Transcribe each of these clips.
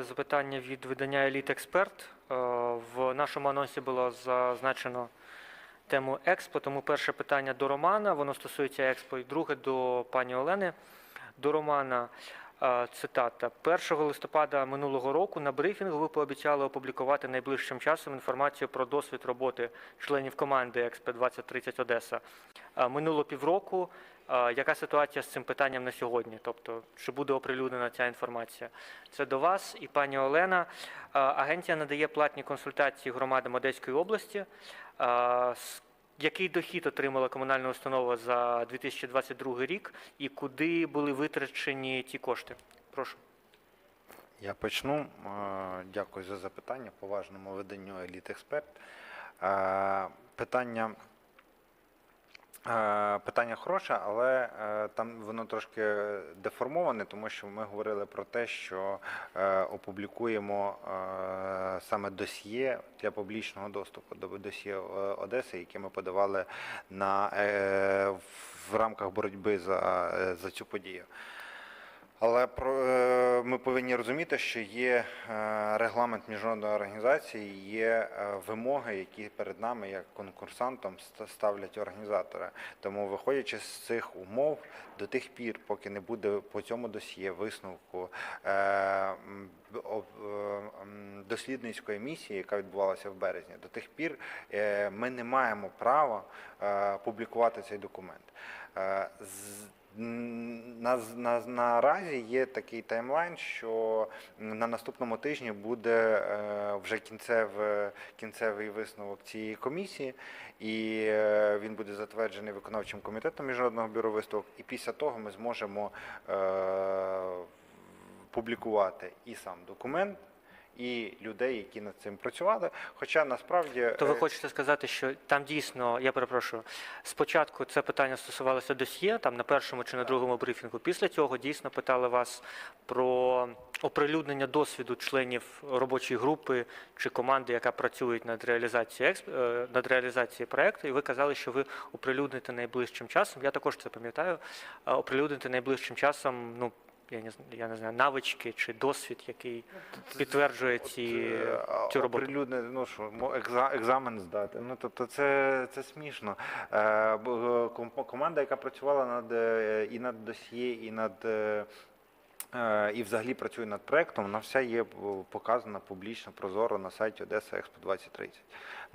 Запитання від видання Еліт Експерт. Е, В нашому анонсі було зазначено тему Експо, тому перше питання до Романа, воно стосується Експо, і друге до пані Олени. До Романа цитата. 1 листопада минулого року на брифінгу ви пообіцяли опублікувати найближчим часом інформацію про досвід роботи членів команди Експо 2030 Одеса. Минуло півроку. Яка ситуація з цим питанням на сьогодні? Тобто, чи буде оприлюднена ця інформація? Це до вас і пані Олена. Агенція надає платні консультації громадам Одеської області. Який дохід отримала комунальна установа за 2022 рік і куди були витрачені ті кошти? Прошу. Я почну. Е, Дякую за запитання поважному виданню Еліт Експерт. Е, Питання. Е, Питання хороше, але е, там воно трошки деформоване, тому що ми говорили про те, що е, опублікуємо саме досьє для публічного доступу до досьє Одеси, яке ми подавали на, в рамках боротьби за, за цю подію. Але е, ми повинні розуміти, що є е, регламент міжнародної організації, є е, вимоги, які перед нами, як конкурсантом, ставлять організатори. Тому, виходячи з цих умов, до тих пір, поки не буде по цьому досьє висновку дослідницької місії, яка відбувалася в березні, до тих пір ми не маємо права публікувати цей документ. Наразі є такий таймлайн, що на наступному тижні буде е, вже кінцеве, кінцевий висновок цієї комісії, і е, він буде затверджений виконавчим комітетом Міжнародного бюро виставок. І після того ми зможемо е, публікувати і сам документ, і людей, які над цим працювали. Хоча насправді То ви е, хочете сказати, що там дійсно, я перепрошую, спочатку це питання стосувалося досьє, там на першому чи на другому брифінгу. Після цього дійсно питали вас про оприлюднення досвіду членів робочої групи чи команди, яка працює над реалізацією експ- е, над реалізацією проекту, і ви казали, що ви оприлюдните найближчим часом. Я також це пам'ятаю. е, Оприлюдните найближчим часом. Ну я не зн- я не знаю, навички чи досвід, який підтверджує ці От, е, цю роботу. оприлюднити, ну що, екзамен здати. Ну тобто це, це смішно. Е, е, ком- Команда, яка працювала над і над досьє, і над. І взагалі працює над проектом, вона вся є показана публічно, прозоро на сайті Одеса Експо 2030.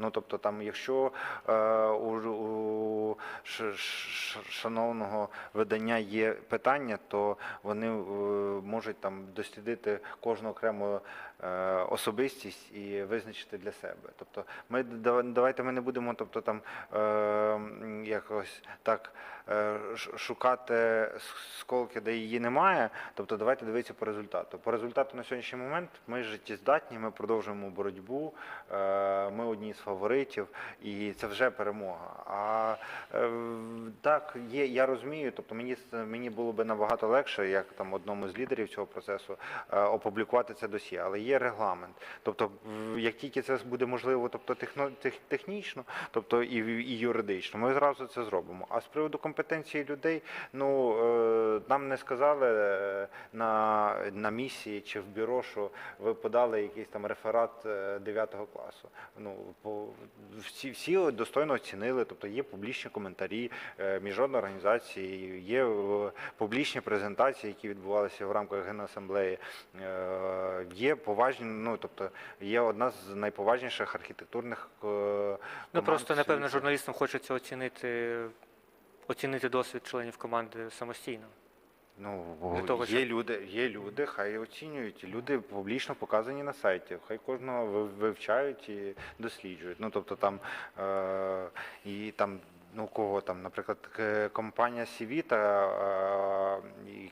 Ну тобто, там, якщо е, у, у ш- ш- шановного видання є питання, то вони е, можуть там дослідити кожну окрему е, особистість і визначити для себе. Тобто, ми да- давайте ми не будемо, тобто там е, якось так е, шукати сколки, де її немає. Тобто, давайте дивитися по результату. По результату на сьогоднішній момент ми життєздатні, ми продовжуємо боротьбу. е, Ми одні з фаворитів, і це вже перемога. А е, так, є, я розумію. Тобто мені мені було би набагато легше, як там одному з лідерів цього процесу, е, опублікувати це досьє, але є регламент. Тобто, як тільки це буде можливо, тобто техно, тех, технічно, тобто і, і юридично, ми зразу це зробимо. А з приводу компетенції людей, ну е, нам не сказали на, на місії чи в бюро, що ви подали якийсь там реферат 9 класу. Ну по всі, всі достойно оцінили, тобто є публічні коментарі е, міжнародної організації, є е, публічні презентації, які відбувалися в рамках Генасамблеї. Е, Є поважні, ну тобто є одна з найповажніших архітектурних е, Ну просто напевно журналістам хочеться оцінити оцінити досвід членів команди самостійно. Ну Для того, є щоб- люди, є люди, хай оцінюють. Люди публічно показані на сайті. Хай кожного ви- вивчають і досліджують. Ну тобто там е, і там. Ну, кого там, наприклад, к- компанія Сівіта е,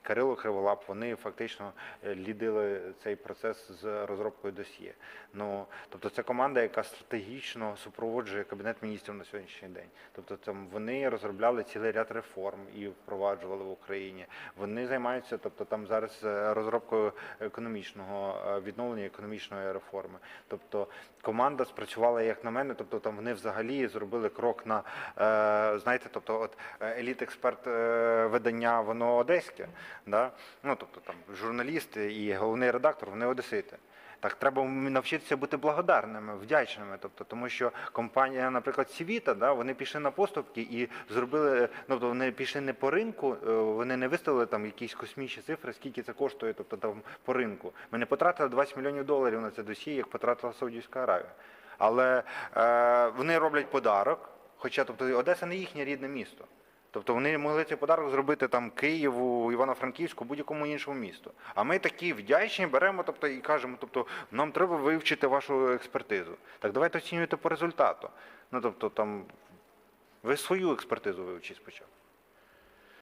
Кирило Криволап, вони фактично е, лідили цей процес з розробкою досьє. Ну, тобто це команда, яка стратегічно супроводжує Кабінет міністрів на сьогоднішній день. Тобто там вони розробляли цілий ряд реформ і впроваджували в Україні. Вони займаються, тобто там зараз е, розробкою економічного е, відновлення економічної реформи. Тобто команда спрацювала, як на мене, тобто там вони взагалі зробили крок на, знаєте, тобто, от е, еліт експерт е, видання, воно одеське, да? ну тобто там журналісти і головний редактор, вони одесити. Так треба навчитися бути благодарними, вдячними. Тобто, тому що компанія, наприклад, Сівіта, да, вони пішли на поступки і зробили, ну, тобто вони пішли не по ринку, е, вони не виставили там якісь космічні цифри, скільки це коштує, тобто там по ринку. Ми не потратили 20 мільйонів доларів на це досі, як потратила Саудівська Аравія. Але е, вони роблять подарок, хоча тобто Одеса не їхнє рідне місто. Тобто вони могли цей подарок зробити там Києву, Івано-Франківську, будь-якому іншому місту. А ми такі вдячні беремо, тобто і кажемо, тобто нам треба вивчити вашу експертизу. Так давайте оцінюйте по результату. Ну тобто там ви свою експертизу вивчіть спочатку.